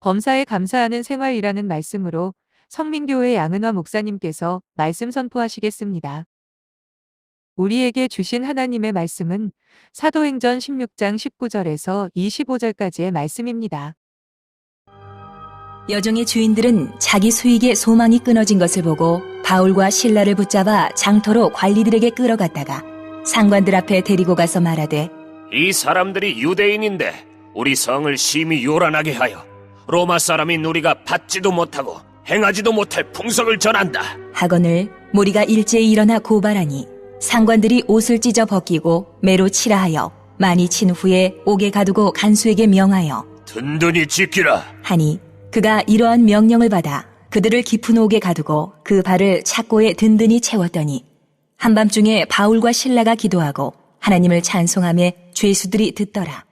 범사에 감사하는 생활이라는 말씀으로 성민교회 양은화 목사님께서 말씀 선포하시겠습니다. 우리에게 주신 하나님의 말씀은 사도행전 16장 19절에서 25절까지의 말씀입니다. 여종의 주인들은 자기 수익의 소망이 끊어진 것을 보고 바울과 신라를 붙잡아 장터로 관리들에게 끌어갔다가 상관들 앞에 데리고 가서 말하되 이 사람들이 유대인인데 우리 성을 심히 요란하게 하여 로마 사람인 우리가 받지도 못하고 행하지도 못할 풍속을 전한다. 하거늘 무리가 일제히 일어나 고발하니 상관들이 옷을 찢어 벗기고 매로 치라하여 많이 친 후에 옥에 가두고 간수에게 명하여 든든히 지키라. 하니 그가 이러한 명령을 받아 그들을 깊은 옥에 가두고 그 발을 착고에 든든히 채웠더니 한밤중에 바울과 신라가 기도하고 하나님을 찬송하며 죄수들이 듣더라.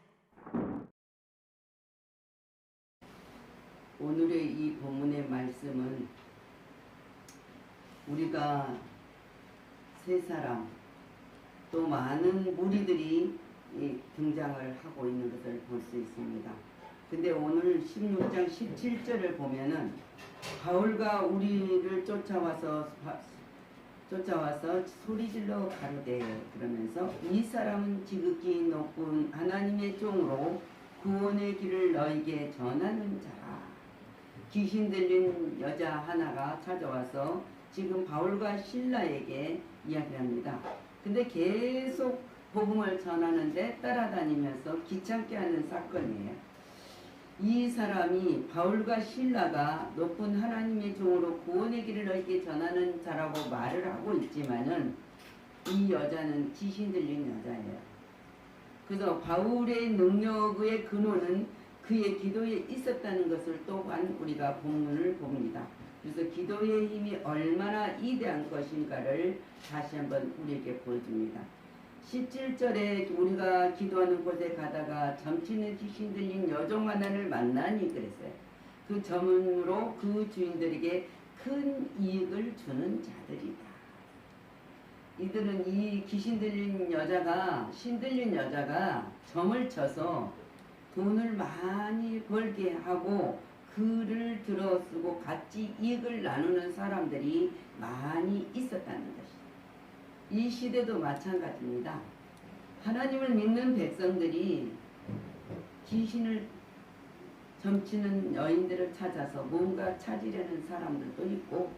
오늘의 이 본문의 말씀은 우리가 세 사람 또 많은 무리들이 이 등장을 하고 있는 것을 볼 수 있습니다. 근데 오늘 16장 17절을 보면은 바울과 우리를 쫓아와서 바- 쫓아와서 소리질러 가로되 그러면서 이 사람은 지극히 높은 하나님의 종으로 구원의 길을 너에게 전하는 자라. 귀신 들린 여자 하나가 찾아와서 지금 바울과 신라에게 이야기합니다. 근데 계속 복음을 전하는데 따라다니면서 귀찮게 하는 사건이에요. 이 사람이 바울과 신라가 높은 하나님의 종으로 구원의 길을 너에게 전하는 자라고 말을 하고 있지만은 이 여자는 귀신 들린 여자예요. 그래서 바울의 능력의 근원은 그의 기도에 있었다는 것을 또한 우리가 본문을 봅니다. 그래서 기도의 힘이 얼마나 이대한 것인가를 다시 한번 우리에게 보여줍니다. 17절에 우리가 기도하는 곳에 가다가 점치는 귀신 들린 여종 하나를 만나니 그랬어요. 그 점으로 그 주인들에게 큰 이익을 주는 자들이다. 이들은 이 귀신 들린 여자가 신 들린 여자가 점을 쳐서 돈을 많이 벌게 하고 그를 들어쓰고 같이 이익을 나누는 사람들이 많이 있었다는 것이죠. 이 시대도 마찬가지입니다. 하나님을 믿는 백성들이 귀신을 점치는 여인들을 찾아서 뭔가 찾으려는 사람들도 있고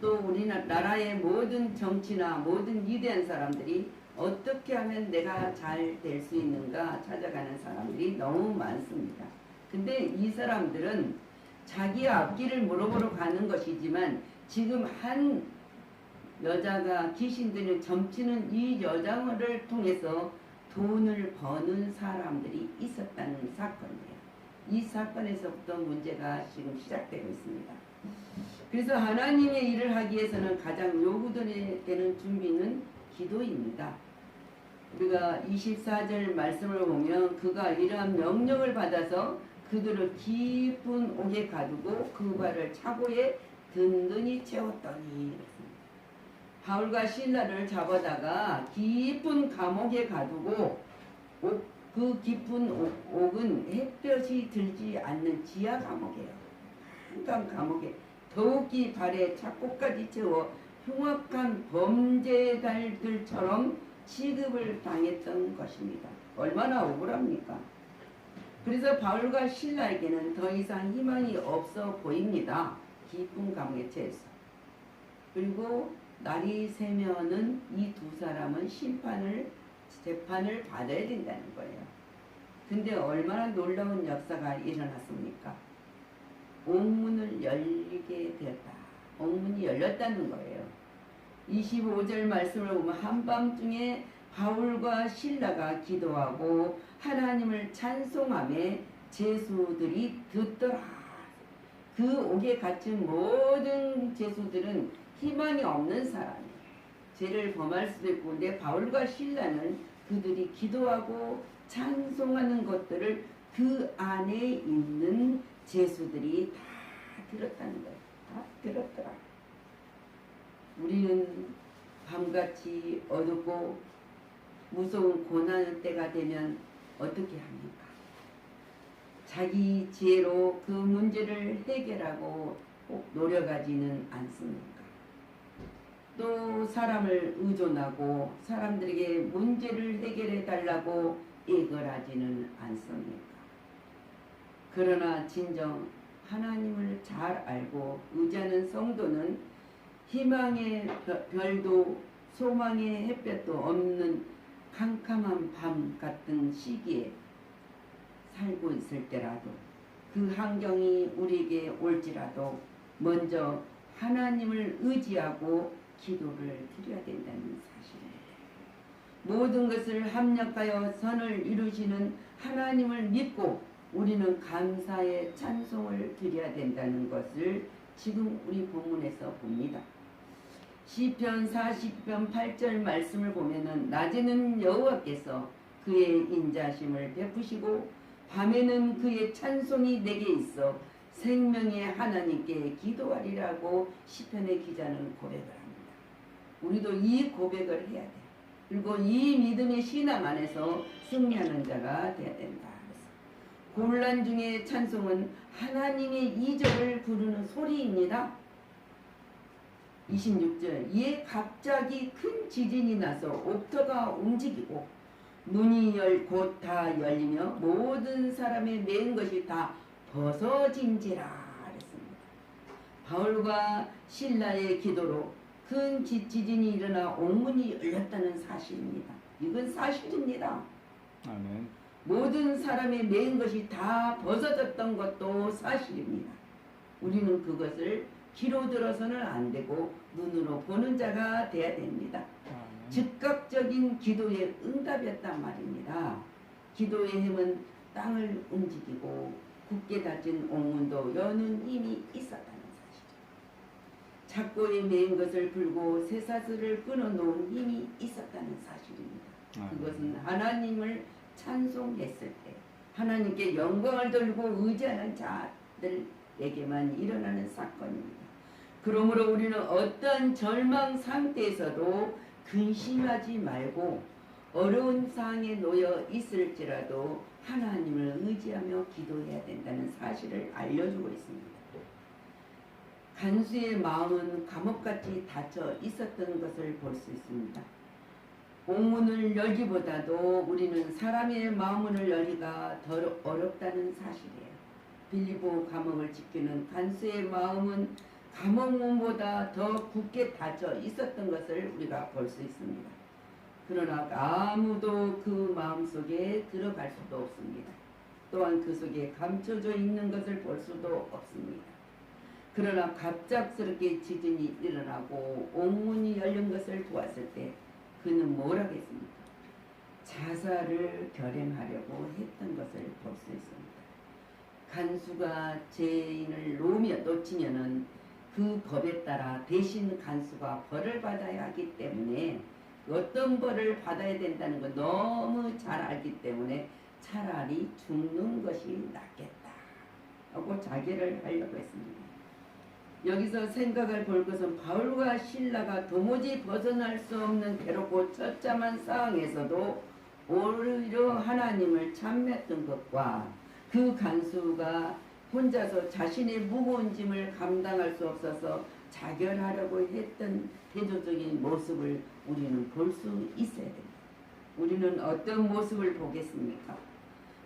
또 우리나라의 모든 정치나 모든 위대한 사람들이 어떻게 하면 내가 잘 될 수 있는가 찾아가는 사람들이 너무 많습니다. 근데 이 사람들은 자기 앞길을 물어보러 가는 것이지만 지금 한 여자가 귀신들을 점치는 이 여자를 통해서 돈을 버는 사람들이 있었다는 사건이에요. 이 사건에서부터 문제가 지금 시작되고 있습니다. 그래서 하나님의 일을 하기 위해서는 가장 요구되는 준비는 기도입니다. 우리가 24절 말씀을 보면 그가 이러한 명령을 받아서 그들을 깊은 옥에 가두고 그 발을 차고에 든든히 채웠더니 바울과 신라를 잡아다가 깊은 감옥에 가두고 옥, 그 깊은 옥, 옥은 햇볕이 들지 않는 지하 감옥이에요. 한강 감옥에 더욱이 발에 착고까지 채워 흉악한 범죄자들처럼 취급을 당했던 것입니다. 얼마나 억울합니까? 그래서 바울과 신라에게는 더 이상 희망이 없어 보입니다. 깊은 처해서. 그리고 날이 새면은 이 두 사람은 심판을 재판을 받아야 된다는 거예요. 근데 얼마나 놀라운 역사가 일어났습니까? 옥문을 열리게 되었다. 옥문이 열렸다는 거예요. 25절 말씀을 보면 한밤중에 바울과 신라가 기도하고 하나님을 찬송하며 제수들이 듣더라. 그 옥에 갇힌 모든 제수들은 희망이 없는 사람이에요. 죄를 범할 수도 있고 근데 바울과 신라는 그들이 기도하고 찬송하는 것들을 그 안에 있는 제수들이 다 들었다는 거예요. 다 들었더라. 우리는 밤같이 어둡고 무서운 고난 때가 되면 어떻게 합니까? 자기 지혜로 그 문제를 해결하고 꼭 노력하지는 않습니까? 또 사람을 의존하고 사람들에게 문제를 해결해 달라고 애걸하지는 않습니까? 그러나 진정 하나님을 잘 알고 의지하는 성도는 희망의 별- 별도 소망의 햇볕도 없는 캄캄한 밤 같은 시기에 살고 있을 때라도 그 환경이 우리에게 올지라도 먼저 하나님을 의지하고 기도를 드려야 된다는 사실입니다. 모든 것을 합력하여 선을 이루시는 하나님을 믿고 우리는 감사의 찬송을 드려야 된다는 것을 지금 우리 본문에서 봅니다. 시편 40편 8절 말씀을 보면은 낮에는 여호와께서 그의 인자심을 베푸시고 밤에는 그의 찬송이 내게 있어 생명의 하나님께 기도하리라고 시편의 기자는 고백을 합니다. 우리도 이 고백을 해야 돼. 그리고 이 믿음의 신앙 안에서 승리하는 자가 돼야 된다. 곤란 중에 찬송은 하나님의 이적을 부르는 소리입니다. 26절 이에 갑자기 큰 지진이 나서 옥터가 움직이고 문이 열 곧 다 열리며 모든 사람의 맨 것이 다 벗어진지라 그랬습니다. 바울과 신라의 기도로 큰 지- 지진이 일어나 옥문이 열렸다는 사실입니다. 이건 사실입니다. 아멘. 모든 사람의 맨 것이 다 벗어졌던 것도 사실입니다. 우리는 그것을 귀로 들어서는 안 되고 눈으로 보는 자가 돼야 됩니다. 아멘. 즉각적인 기도의 응답이었단 말입니다. 기도의 힘은 땅을 움직이고 굳게 닫힌 옥문도 여는 힘이 있었다는 사실. 작고에 매인 것을 풀고 쇠사슬을 끊어놓은 힘이 있었다는 사실입니다. 아멘. 그것은 하나님을 찬송했을 때 하나님께 영광을 돌리고 의지하는 자들 에게만 일어나는 사건입니다. 그러므로 우리는 어떤 절망 상태에서도 근심하지 말고 어려운 상황에 놓여 있을지라도 하나님을 의지하며 기도해야 된다는 사실을 알려주고 있습니다. 간수의 마음은 감옥같이 닫혀 있었던 것을 볼 수 있습니다. 옥문을 열기보다도 우리는 사람의 마음문을 열기가 더 어렵다는 사실이에요. 빌리보 감옥을 지키는 간수의 마음은 감옥문보다 더 굳게 닫혀 있었던 것을 우리가 볼 수 있습니다. 그러나 아무도 그 마음 속에 들어갈 수도 없습니다. 또한 그 속에 감춰져 있는 것을 볼 수도 없습니다. 그러나 갑작스럽게 지진이 일어나고 옥문이 열린 것을 보았을 때 그는 뭘 하겠습니까? 자살을 결행하려고 했던 것을 볼 수 있습니다. 간수가 죄인을 놓으며 놓치면은 그 법에 따라 대신 간수가 벌을 받아야 하기 때문에 어떤 벌을 받아야 된다는 걸 너무 잘 알기 때문에 차라리 죽는 것이 낫겠다 하고 자결을 하려고 했습니다. 여기서 생각을 볼 것은 바울과 신라가 도무지 벗어날 수 없는 괴롭고 처참한 상황에서도 오히려 하나님을 찬미했던 것과 그 간수가 혼자서 자신의 무거운 짐을 감당할 수 없어서 자결하려고 했던 대조적인 모습을 우리는 볼 수 있어야 됩니다. 우리는 어떤 모습을 보겠습니까?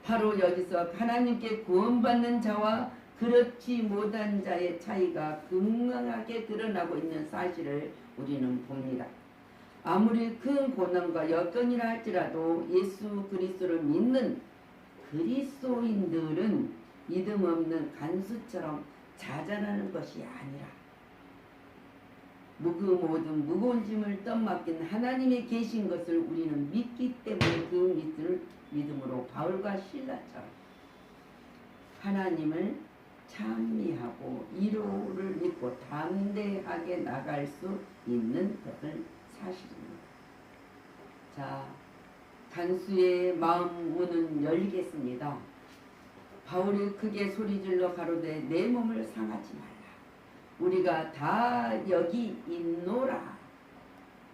바로 여기서 하나님께 구원받는 자와 그렇지 못한 자의 차이가 극명하게 드러나고 있는 사실을 우리는 봅니다. 아무리 큰 고난과 여건이라 할지라도 예수 그리스도를 믿는 그리스도인들은 믿음 없는 간수처럼 자잘하는 것이 아니라 무그 모든 무거운 짐을 떠맡긴 하나님의 계신 것을 우리는 믿기 때문에 그 믿음을 믿음으로 바울과 신라처럼 하나님을 찬미하고 이로를 믿고 담대하게 나갈 수 있는 것을 사실입니다. 자, 간수의 마음 문은 열리겠습니다. 바울이 크게 소리질러 가로되 내 몸을 상하지 말라. 우리가 다 여기 있노라.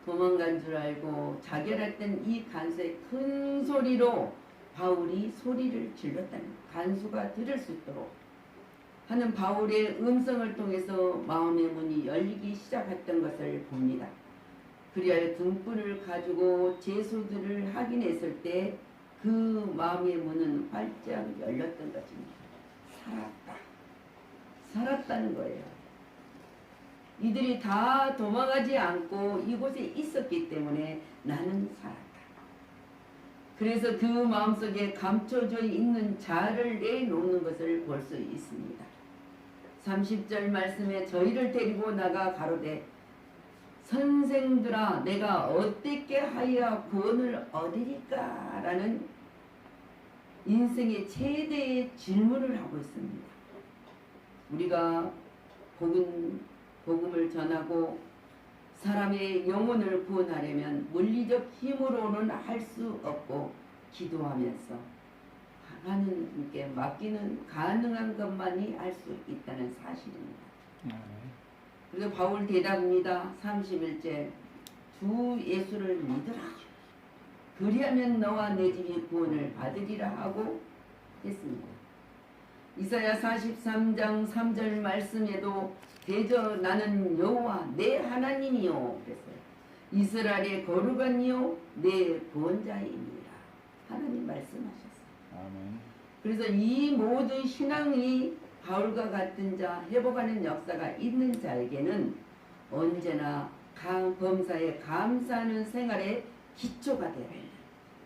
도망간 줄 알고 자결할 땐이 간수의 큰 소리로 바울이 소리를 질렀다는 것. 간수가 들을 수 있도록 하는 바울의 음성을 통해서 마음의 문이 열리기 시작했던 것을 봅니다. 그리하여 등불을 가지고 제수들을 확인했을 때 그 마음의 문은 활짝 열렸던 것입니다. 살았다. 살았다는 거예요. 이들이 다 도망가지 않고 이곳에 있었기 때문에 나는 살았다. 그래서 그 마음속에 감춰져 있는 자를 내놓는 것을 볼 수 있습니다. 30절 말씀에 저희를 데리고 나가 가로되 선생들아 내가 어떻게 하여 구원을 얻으리까 라는 인생의 최대의 질문을 하고 있습니다. 우리가 복음, 복음을 전하고 사람의 영혼을 구원하려면 물리적 힘으로는 할 수 없고 기도하면서 하나님께 맡기는 가능한 것만이 할 수 있다는 사실입니다. 그래서 바울 대답입니다. 31절 주 예수를 믿으라. 그리하면 너와 내 집이 구원을 받으리라 하고 했습니다. 이사야 43장 3절 말씀에도 대저 나는 여호와 내 하나님이요 그랬어요. 이스라엘의 거룩한 이요 내 구원자입니다. 하나님 말씀하셨어요. 아멘. 그래서 이 모든 신앙이 바울과 같은 자, 회복하는 역사가 있는 자에게는 언제나 강 범사에 감사하는 생활의 기초가 합니다.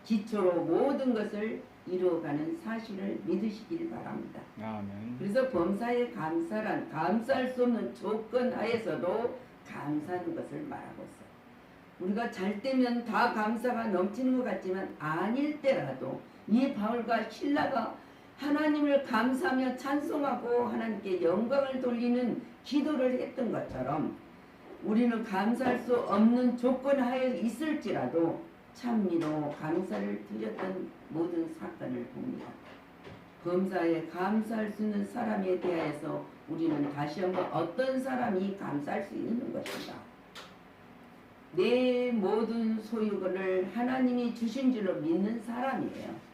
기초로 모든 것을 이루어가는 사실을 믿으시길 바랍니다. 아멘. 그래서 범사에 감사란 감사할 수 없는 조건 하에서도 감사하는 것을 말하고 있어요. 우리가 잘 때면 다 감사가 넘치는 것 같지만 아닐 때라도 이 바울과 신라가 하나님을 감사하며 찬송하고 하나님께 영광을 돌리는 기도를 했던 것처럼 우리는 감사할 수 없는 조건 하에 있을지라도 찬미로 감사를 드렸던 모든 사건을 봅니다. 범사에 감사할 수 있는 사람에 대하여서 우리는 다시 한번 어떤 사람이 감사할 수 있는 것인가. 내 모든 소유권을 하나님이 주신 줄로 믿는 사람이에요.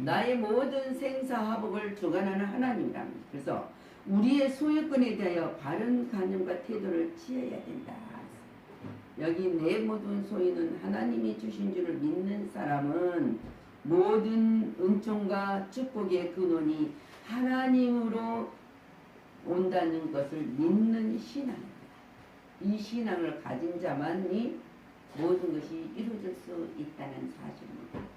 나의 모든 생사화복을 주관하는 하나님이랍니다. 그래서 우리의 소유권에 대하여 바른 관념과 태도를 취해야 된다. 여기 내 모든 소유는 하나님이 주신 줄을 믿는 사람은 모든 은총과 축복의 근원이 하나님으로 온다는 것을 믿는 신앙입니다. 이 신앙을 가진 자만이 모든 것이 이루어질 수 있다는 사실입니다.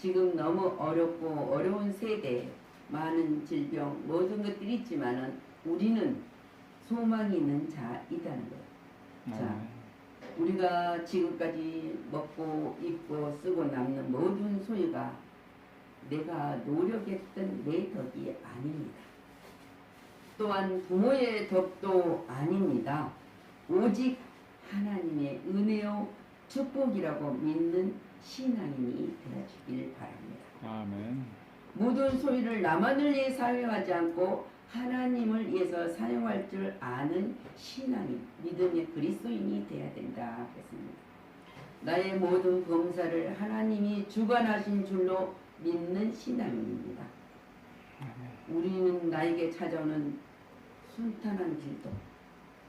지금 너무 어렵고 어려운 세대, 많은 질병, 모든 것들이 있지만은 우리는 소망이 있는 자이다는 거예요. 자, 아멘. 우리가 지금까지 먹고 입고 쓰고 남는 모든 소유가 내가 노력했던 내 덕이 아닙니다. 또한 부모의 덕도 아닙니다. 오직 하나님의 은혜요 축복이라고 믿는 신앙인이 되어주길 바랍니다. 아멘. 모든 소유를 나만을 위해 사용하지 않고 하나님을 위해서 사용할 줄 아는 신앙인, 믿음의 그리스도인이 되어야 된다 했습니다. 나의 모든 범사를 하나님이 주관하신 줄로 믿는 신앙인입니다. 우리는 나에게 찾아오는 순탄한 길도,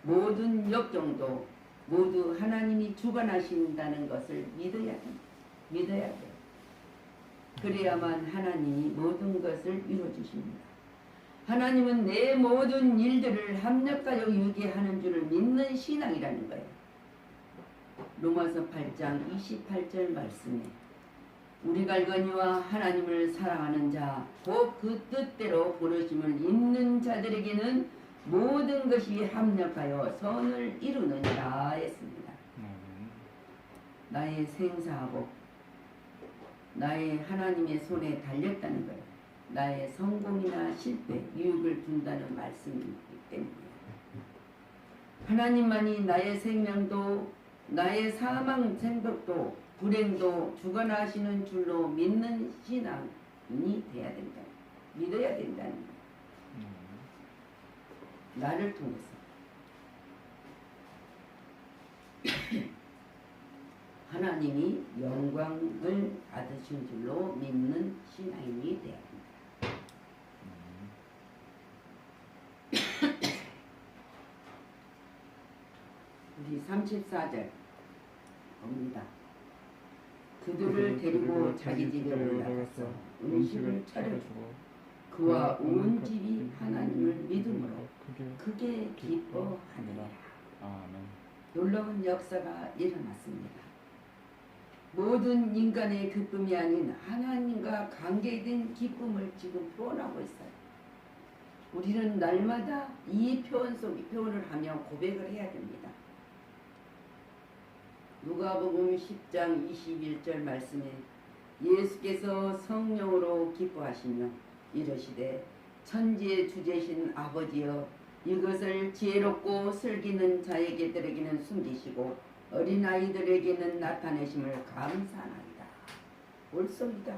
모든 역경도 모두 하나님이 주관하신다는 것을 믿어야 됩니다. 믿어야 돼요. 그래야만 하나님이 모든 것을 이루어주십니다. 하나님은 내 모든 일들을 합력하여 유기하는 줄을 믿는 신앙이라는 거예요. 로마서 8장 28절 말씀에 우리 갈거니와 하나님을 사랑하는 자, 곧 그 뜻대로 부르심을 입는 자들에게는 모든 것이 합력하여 선을 이루느니라 했습니다. 아멘. 나의 생사하고 나의 하나님의 손에 달렸다는 거예요. 나의 성공이나 실패, 유익을 준다는 말씀이기 때문에 하나님만이 나의 생명도 나의 사망 생각도 불행도 주관하시는 줄로 믿는 신앙이 돼야 된다. 믿어야 된다는 거예요. 나를 통해서 하나님 하나님이 영광을 받으신 줄로 믿는 신앙인이 되어야 합니다. 우리 34절 봅니다. 그들을 데리고 자기 집에 올라가서 음식을 차려주고 그와 온 집이 하나님을 믿음으로 크게 기뻐하니라. 아멘. 놀라운 역사가 일어났습니다. 모든 인간의 기쁨이 아닌 하나님과 관계된 기쁨을 지금 표현하고 있어요. 우리는 날마다 이 표현 속 표현을 하며 고백을 해야 됩니다. 누가복음 10장 21절 말씀에 예수께서 성령으로 기뻐하시며 이르시되 천지의 주제신 아버지여 이것을 지혜롭고 슬기는 자에게들에게는 숨기시고 어린아이들에게는 나타내심을 감사하나이다. 옳소이다.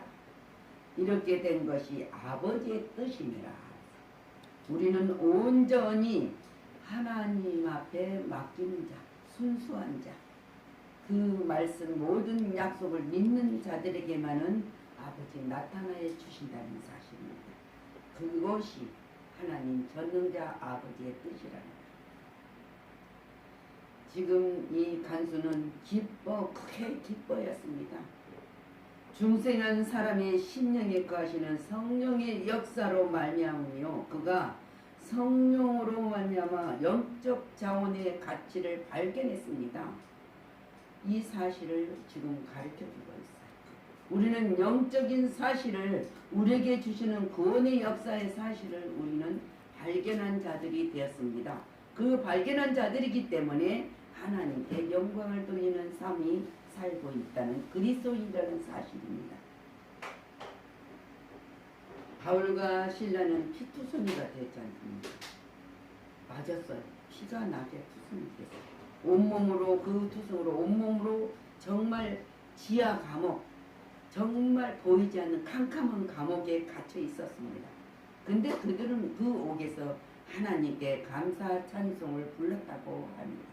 이렇게 된 것이 아버지의 뜻이니라. 우리는 온전히 하나님 앞에 맡기는 자, 순수한 자, 그 말씀 모든 약속을 믿는 자들에게만은 아버지 나타나해 주신다는 사실입니다. 그것이 하나님 전능자 아버지의 뜻이라는. 지금 이 간수는 기뻐 크게 기뻐했습니다. 중생한 사람의 심령에 거하시는 성령의 역사로 말미암으며 그가 성령으로 말미암아 영적 자원의 가치를 발견했습니다. 이 사실을 지금 가르쳐 주고 있어요. 우리는 영적인 사실을 우리에게 주시는 구원의 역사의 사실을 우리는 발견한 자들이 되었습니다. 그 발견한 자들이기 때문에 하나님께 영광을 돌리는 삶이 살고 있다는 그리스도인이라는 사실입니다. 바울과 신라는 피투성이가 되지 않습니까? 맞았어요. 피가 나게 투성이 됐어요. 온몸으로 그 투성으로 온몸으로 정말 지하 감옥 정말 보이지 않는 캄캄한 감옥에 갇혀 있었습니다. 근데 그들은 그 옥에서 하나님께 감사 찬송을 불렀다고 합니다.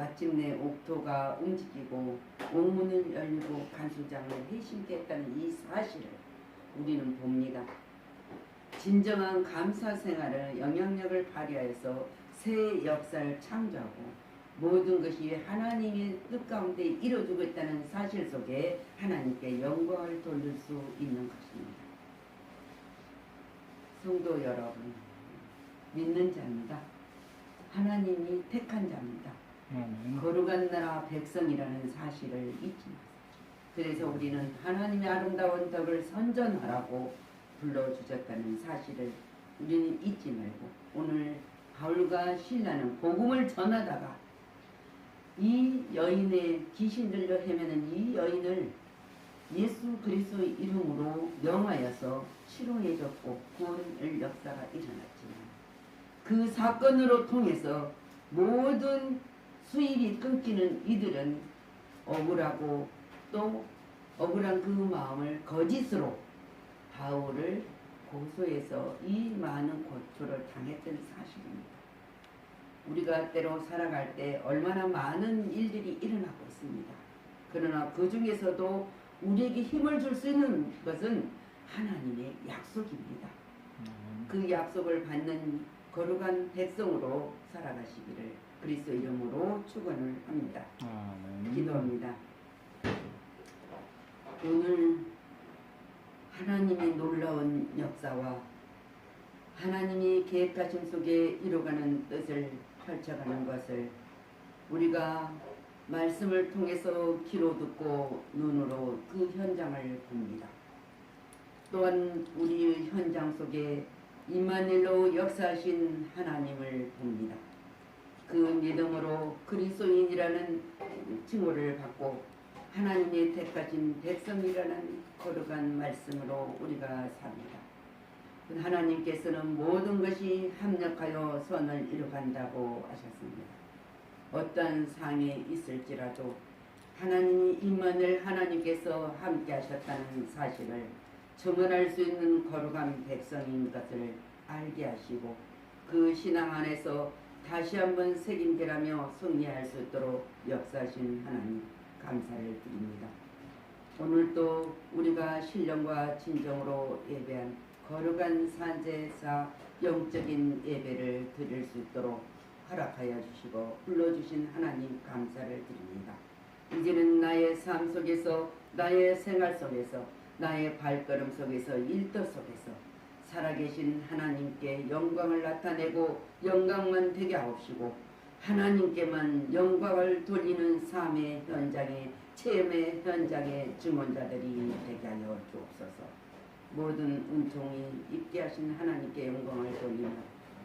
마침내 옥토가 움직이고 옥문을 열리고 간수장을 회심케 했다는 이 사실을 우리는 봅니다. 진정한 감사 생활을 영향력을 발휘하여서 새 역사를 창조하고 모든 것이 하나님의 뜻 가운데 이루어지고 있다는 사실 속에 하나님께 영광을 돌릴 수 있는 것입니다. 성도 여러분, 믿는 자입니다. 하나님이 택한 자입니다. 아멘. 거룩한 나라 백성이라는 사실을 잊지 마세요. 그래서 우리는 하나님의 아름다운 덕을 선전하라고 불러주셨다는 사실을 우리는 잊지 말고 오늘 바울과 신라는 복음을 전하다가 이 여인의 귀신 들려 헤매는 이 여인을 예수 그리스도의 이름으로 명하여서 치료해줬고 구원의 역사가 일어났지만 그 사건으로 통해서 모든 수입이 끊기는 이들은 억울하고 또 억울한 그 마음을 거짓으로 바울을 고소해서 이 많은 고초를 당했던 사실입니다. 우리가 때로 살아갈 때 얼마나 많은 일들이 일어나고 있습니다. 그러나 그 중에서도 우리에게 힘을 줄 수 있는 것은 하나님의 약속입니다. 아멘. 그 약속을 받는 거룩한 백성으로 살아가시기를 그리스도 이름으로 축원을 합니다. 아멘. 기도합니다. 오늘 하나님의 놀라운 역사와 하나님이 계획하심 속에 이루어가는 뜻을 펼쳐가는 것을 우리가 말씀을 통해서 귀로 듣고 눈으로 그 현장을 봅니다. 또한 우리 현장 속에 임마늘로 역사하신 하나님을 봅니다. 그 믿음으로 그리스도인이라는 칭호를 받고 하나님의 택하신 백성이라는 거룩한 말씀으로 우리가 삽니다. 하나님께서는 모든 것이 합력하여 선을 이루간다고 하셨습니다. 어떠한 상에 있을지라도 하나님이 임만을 하나님께서 함께 하셨다는 사실을 증언할 수 있는 거룩한 백성인 것을 알게 하시고 그 신앙 안에서 다시 한번 책임지라며 승리할 수 있도록 역사하신 하나님 감사를 드립니다. 오늘도 우리가 신령과 진정으로 예배한 거룩한 산제사 영적인 예배를 드릴 수 있도록 허락하여 주시고 불러주신 하나님 감사를 드립니다. 이제는 나의 삶 속에서 나의 생활 속에서 나의 발걸음 속에서 일터 속에서 살아계신 하나님께 영광을 나타내고 영광만 되게 하옵시고 하나님께만 영광을 돌리는 삶의 현장에 체험의 현장의 증언자들이 되게 하여 주옵소서. 모든 은총이 있게 하신 하나님께 영광을 돌리며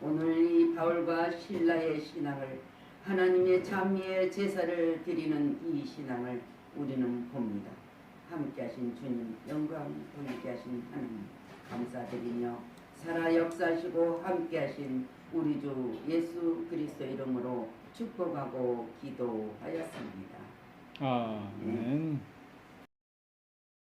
오늘 이 바울과 신라의 신앙을 하나님의 찬미의 제사를 드리는 이 신앙을 우리는 봅니다. 함께 하신 주님 영광 돌리게 하신 하나님 감사드리며 살아 역사하시고 함께 하신 우리 주 예수 그리스도 이름으로 축복하고 기도하였습니다. 아멘.